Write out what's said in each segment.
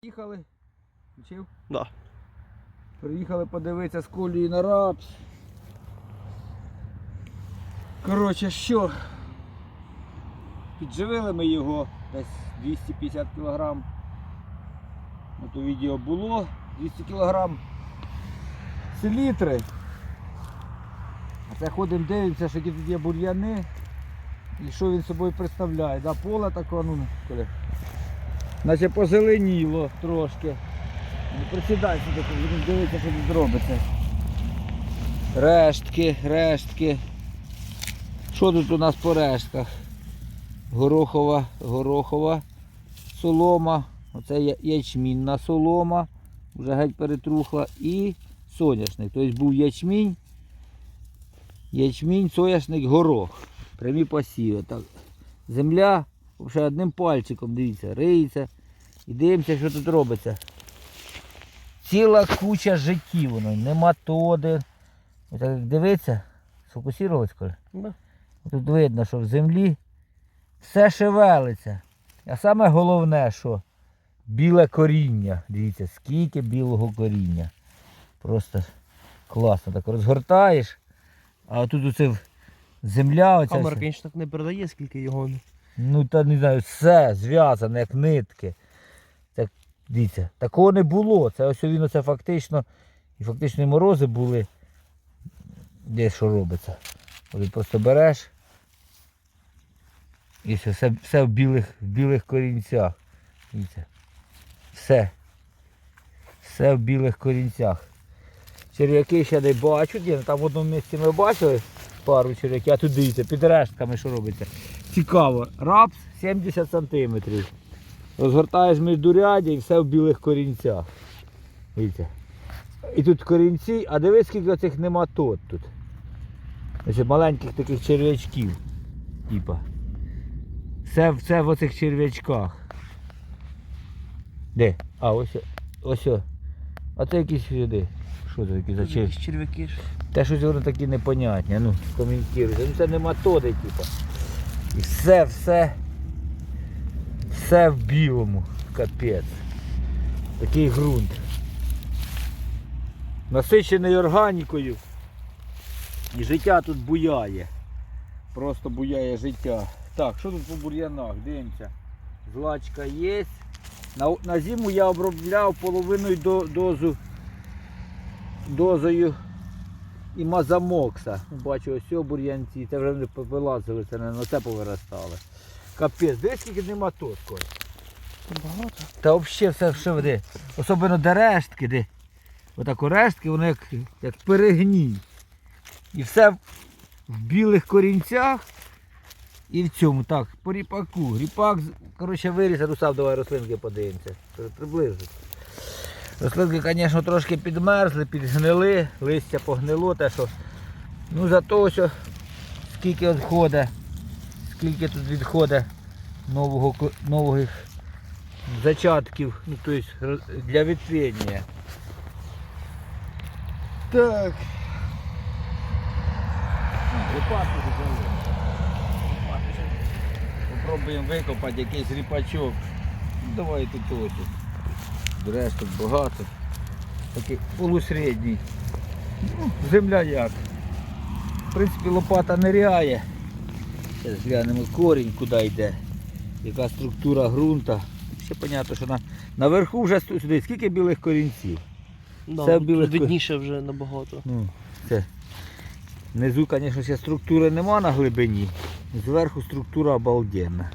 Приїхали. Включив? Да. Приїхали подивитися з колії на рапс. Коротше, що? Підживили ми його десь 250 кг. Ото Ну, відео було 200 кг. Селітри. А це ходимо дивимося, що тут є бур'яни. І що він собою представляє. Да, поле таке, ну, коли. Наче позеленіло трошки. Не присідай сюди, дивитися, що тут робиться. Рештки, рештки. Що тут у нас по рештках? Горохова, горохова солома. Оце ячмінна солома. Вже геть перетрухла. І соняшник. Тобто був ячмінь. Ячмінь, соняшник, горох. Прямі посіви. Так. Земля взагалі одним пальчиком, дивіться, риється. І дивимося, що тут робиться. Ціла куча життів, воно, нематоди. Ось так як дивиться, сфокусувалось, коли. Да. Тут видно, що в землі все шевелиться. А саме головне, що біле коріння. Дивіться, скільки білого коріння. Просто класно. Так розгортаєш, а тут оце земля оця. Камера, звісно, так не передає, скільки його. Ну та не знаю, все зв'язане, як нитки. Так, дивіться, такого не було. Це ось він оце фактично. І фактично і морози були. Де що робиться? Ти просто береш. І все, все, все в білих, в білих корінцях. Дивіться. Все. Все в білих корінцях. Черв'яки ще не бачу, ну там в одному місці ми бачили пару черв'яків, а тут дивіться, під рештками що робиться. Цікаво, рапс 70 см. Розгортаєш міждурядя і все в білих корінцях. Дивіться. І тут корінці, а дивись, скільки оцих нематод тут. Ось маленьких таких черв'ячків. Типа. Все, все в оцих черв'ячках. Де? А, ось. Ось. А це якісь сюди. Що це такі за? Черв'яки. Та щось вони такі непонятні, ну коментуйте. Ну це нематоди, типу. Все, все. Все в білому. Капець. Такий ґрунт. Насичений органікою. І життя тут буяє. Просто буяє життя. Так, що тут по бур'янах? Дивимося. Злачка є. На, на зиму я обробляв половиною до, дозу дозою і мазамокса. Бачу, ось цього бур'янці, це вже вони повилазили, це не це повиростали. Капець, дивись, скільки нема тут. Коль. Багато. Та взагалі все що води. Особливо де рештки, де. Отак рештки, вони як, як перегній. І все в білих корінцях і в цьому. Так, по ріпаку. Ріпак, коротше, виріс, а Русав, давай рослинки подивимося. При- Приблизно. Рослинки, звісно, трошки підмерзли, підгнили, листя погнило, те, що. Ну за того, що скільки відходить, скільки тут відходить нового, нових зачатків, ну то есть роз- для ветвения. Так. Взяли. Ріпаку Попробуємо викопати якийсь ріпачок. Ну, давай тут ось. Береш тут багато. Такий полусередній. Ну, земля як. В принципі, лопата ниряє. Зараз глянемо корінь, куди йде. Яка структура ґрунта. Ще зрозуміло, що на, наверху вже сюди скільки білих корінців. Да, Це білих видніше вже набагато. Ну, це. Внизу, звісно, структури нема на глибині. Зверху структура обалденна.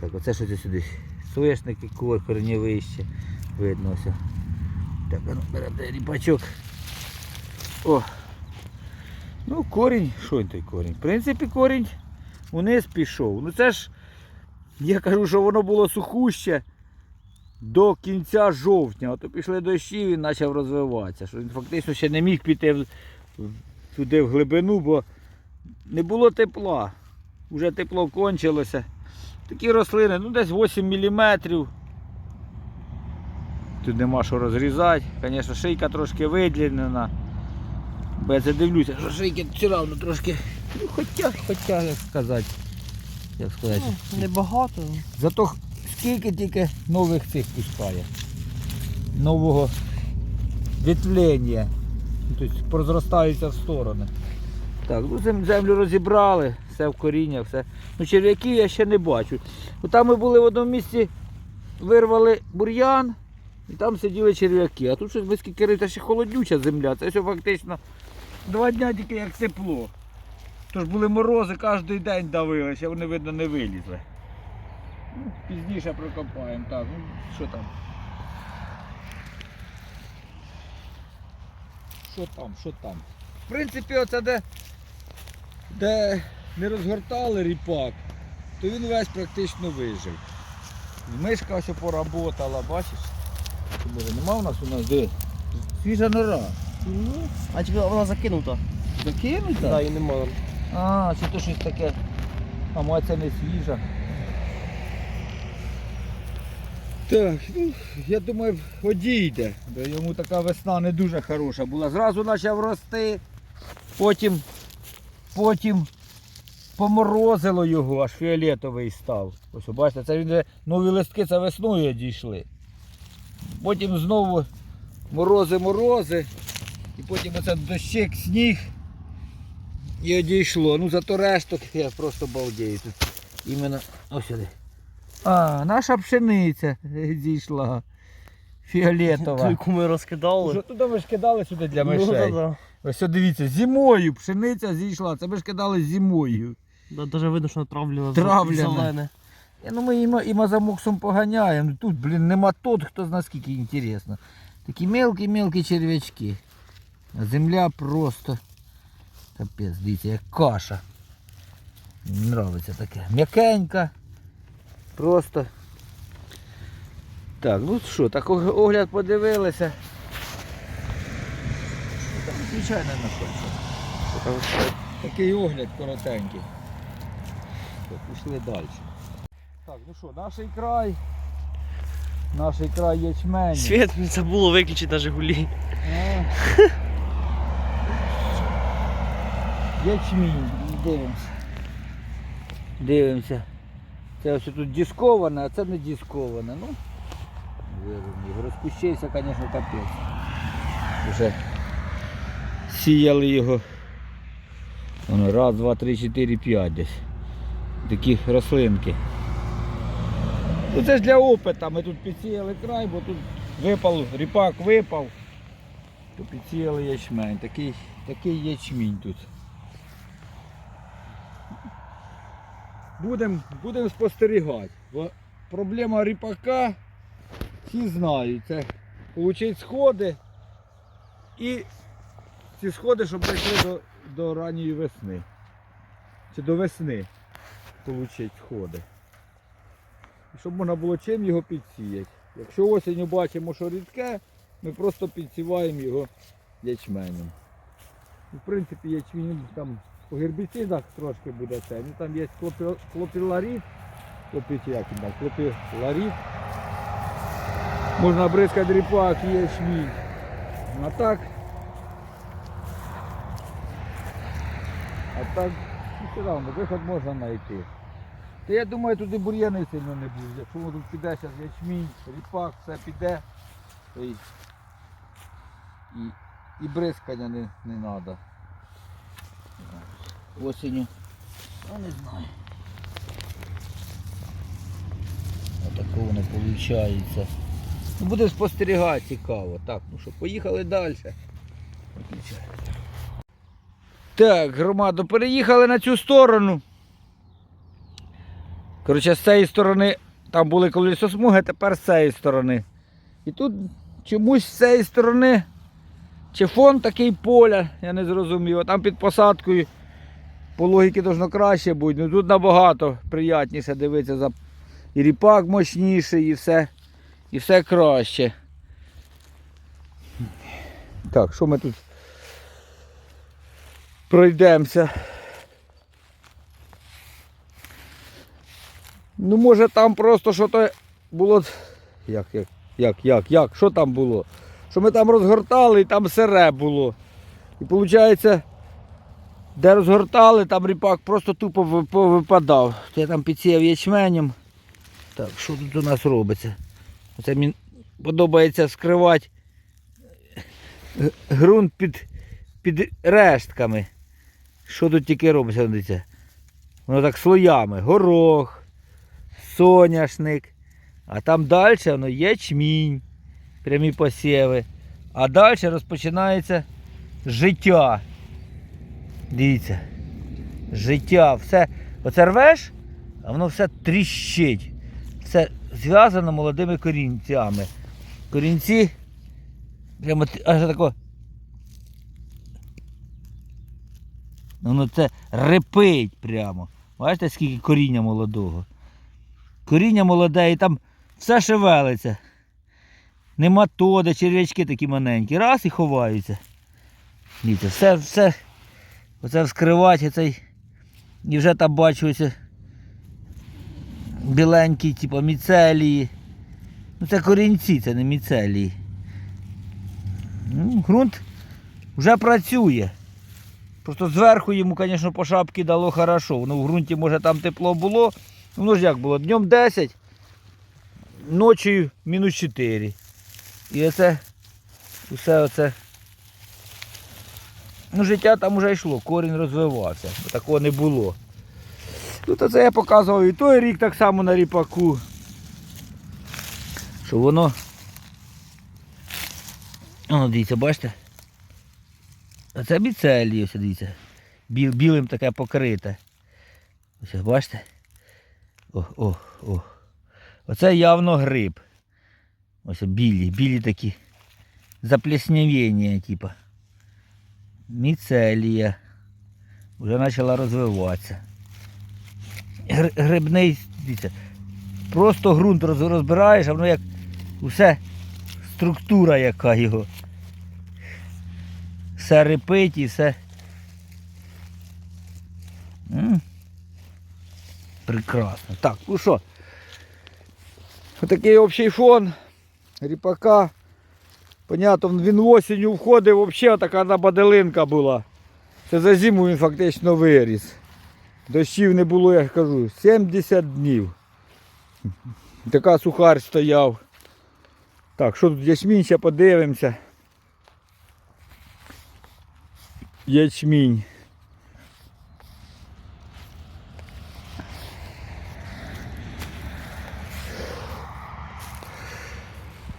Так, оце що це сюди. Соєшники кор, коренєвище. Видно все. Так, а ну беремо де ріпачок. О. Ну, корінь, що він той корінь? В принципі, корінь униз пішов. Ну це ж, я кажу, що воно було сухуще до кінця жовтня. Ото пішли дощі, він почав розвиватися. Що він фактично ще не міг піти туди в глибину, бо не було тепла. Уже тепло кончилося. Такі рослини, ну десь 8 мм. Тут нема що розрізати. Звісно, шийка трошки видлінена. Бо я це дивлюся, що шийки все одно трошки. Ну хоча, хоча, як сказати. Як сказати. Ну, небагато. Зато скільки тільки нових цих пускає. Нового відтлення. Тобто прозростаються в сторони. Так, ну землю розібрали, все в коріння, все. Ну черв'яків я ще не бачу. Там ми були в одному місці, вирвали бур'ян і там сиділи черв'яки. А тут щось без кікери, ще холодюча земля. Це все фактично два дня тільки як тепло. Тож були морози, кожен день давили, ще вони, видно, не вилізли. Ну, пізніше прокопаємо. Так, ну що там? Що там, що там? В принципі, оце де, де не розгортали ріпак, то він весь практично вижив. Мишка ось поработала, бачиш? Що, Може, нема у нас у нас де? Свіжа нора. Ну, а тільки вона закинута. Закинута? Да, і нема. А, це то щось таке. А моя це не свіжа. Так, ну, я думаю, одійде. Бо йому така весна не дуже хороша була. Зразу почав рости, потім, потім поморозило його, аж фіолетовий став. Ось бачите, це він вже нові листки це весною дійшли. Потім знову морози, морози. І потім оце дощик, сніг. І одійшло. Ну зато решток я просто балдею тут. Іменно ось сюди. А, наша пшениця зійшла. Ту, Фіолетова. яку ми розкидали. Що туди ми ж кидали сюди для Ну, да-да. Ось от дивіться, зимою пшениця зійшла. Це ми ж кидали зимою. Да, Даже видно, що. Травлена. Зелене. Я, ну ми і, і мазамоксом поганяємо. Тут, блін, нема тот, хто знає скільки інтересно. Такі мелкі-мелкі черв'ячки. Земля просто. Капець, дивіться, як каша. Мені нравиться таке. М'якенька. Просто. Так, ну що, так огляд подивилися. Там, звичайно, не. Такий огляд коротенький. Так, пішли далі. Так, ну що, наш край. Наш край ячмені. Світ забуло виключити на Жигулі. Ячмінь, дивимося. Дивимося. Це ось тут дисковане, а це не дисковане. Ну. Розпущився, звісно, капець. Вже сіяли його. Воно раз, два, три, чотири, п'ять десь. Такі рослинки. Ну це ж для опита. Ми тут підсіяли край, бо тут випав, ріпак випав. То підсіяли ячмень. Такий, такий ячмінь тут. Будемо будем спостерігати. Бо проблема ріпака, всі знають, це отримати сходи і ці сходи, щоб прийшли до, до ранньої весни. Чи до весни отримати сходи. Щоб можна було чим його підсіяти. Якщо осінню бачимо, що рідке, ми просто підсіваємо його ячменем. В принципі, ячмінь там по гербіцидах трошки буде це. Ну там є клопі- клопіларід, клопі, як він там, клопіларід. Можна бризкати ріпак ячмінь. А так. А так, ну все одно, виход можна знайти. Та я думаю, туди бур'яни сильно не будуть. Якщо тут піде зараз ячмінь, ріпак, все піде, і, і, і бризкання не, не треба. Осінню. Ну не знаю. Отако воно виходить. Ну, буде спостерігати цікаво. Так, ну що, поїхали далі. Так, громадо, переїхали на цю сторону. Коротше, з цієї сторони там були колесосмуги, тепер з цієї сторони. І тут чомусь з цієї сторони чи фон такий поля, я не зрозумів. А там під посадкою по логіки должно краще бути. Ну тут набагато приятніше дивитися за і ріпак мощніший, і все, і все краще. Так, що ми тут пройдемося? Ну може там просто що то було. Як, як, як, як, як, що там було? Що ми там розгортали і там сире було. І виходить, де розгортали, там ріпак просто тупо ви- повипадав. Я там підсіяв ячменем. Так, що тут у нас робиться? Оце мені подобається вскривати г- ґрунт під, під рештками. Що тут тільки робиться? Воно так слоями. Горох, соняшник. А там далі воно ячмінь, прямі посіви. А далі розпочинається життя. Дивіться. Життя. Все. Оце рвеш, а воно все тріщить. Все зв'язано молодими корінцями. Корінці прямо аж тако. Воно це репить прямо. Бачите, скільки коріння молодого. Коріння молоде і там все шевелиться. Нема тоди, черв'ячки такі маленькі. Раз і ховаються. Дивіться, все, все. Оце вскривати цей. І вже там бачу ось біленькі, типу міцелії. Ну це корінці, це не міцелії. Ну, ґрунт вже працює. Просто зверху йому, звісно, по шапці дало хорошо. Воно в ґрунті, може, там тепло було. Ну ж як було? Днем 10, ночі мінус 4. І оце, усе оце. Ну, життя там вже йшло, корінь розвивався, бо такого не було. Тут оце я показував і той рік так само на ріпаку. Що воно. О, дивіться, бачите? А це біцелі, ось дивіться. Біл, білим таке покрите. Ось бачите? О, о, о. Оце явно гриб. Ось білі, білі такі заплеснявення, типа. Міцелія. Вже почала розвиватися. Грибний, дивіться, просто ґрунт розбираєш, а воно як усе структура яка його. Все репить і все. М. Прекрасно. Так, ну що? Отакий общий фон ріпака. Понятно, він осінню входив, взагалі така набаделинка була. Це за зиму він фактично виріс. Дощів не було, я кажу, 70 днів. Така сухар стояв. Так, що тут ячмінь, ще подивимося. Ячмінь.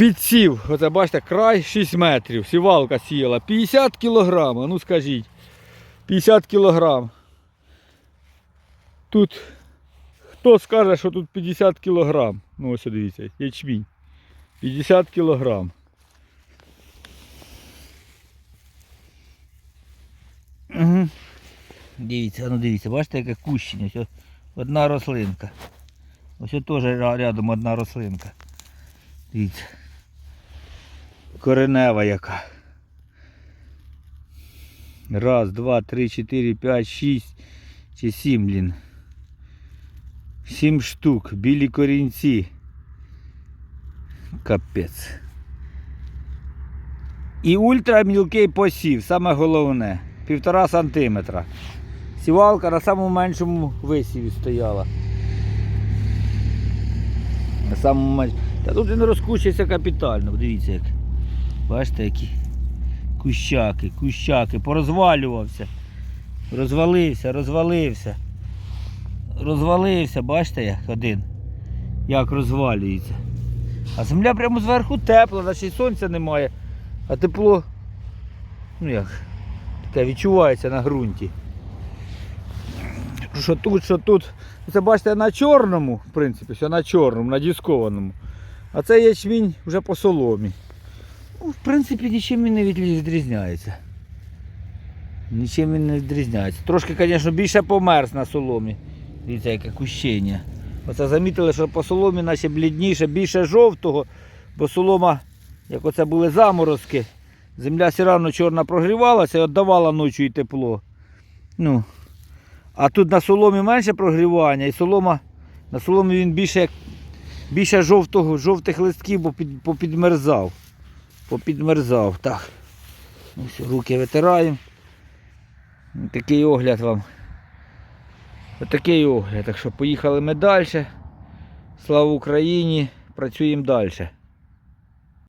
Підсів, оце бачите, край 6 метрів, сівалка сіяла. 50 кілограм, ну скажіть. 50 кілограм. Тут хто скаже, що тут 50 кілограм? Ну ось дивіться, ячмінь. 50 кілограм. Угу. Дивіться, ну дивіться, бачите, яке кущення. Ось одна рослинка. Ось теж рядом одна рослинка. Дивіться. Коренева яка. Раз, два, три, чотири, п'ять, шість чи сім, блін. Сім штук, білі корінці. Капець. І ультрамілкий посів, саме головне. Півтора сантиметра. Сівалка на самому меншому висіві стояла. На самому меншому. Та тут він розкучився капітально, дивіться як. Бачите, які кущаки, кущаки, порозвалювався. Розвалився, розвалився. Розвалився, бачите як один. Як розвалюється. А земля прямо зверху тепла, й сонця немає. А тепло, ну як, таке відчувається на ґрунті. Що тут, що тут. Це бачите на чорному, в принципі, все на чорному, на дискованому. А це ячмінь вже по соломі. Ну, в принципі, нічим він не відрізняється. Нічим він не відрізняється. Трошки, звісно, більше померз на соломі. Дивіться, яке кущення. Оце замітили, що по соломі наче блідніше, більше жовтого, бо солома, як оце були заморозки, земля все одно чорна прогрівалася і віддавала ночі і тепло. Ну. А тут на соломі менше прогрівання, і солома, на соломі він більше, більше жовтого, жовтих листків, бо під, попідмерзав. Попідмерзав. Так. Ось руки витираємо. Такий огляд вам. Отакий огляд. Так що поїхали ми далі. Слава Україні! Працюємо далі.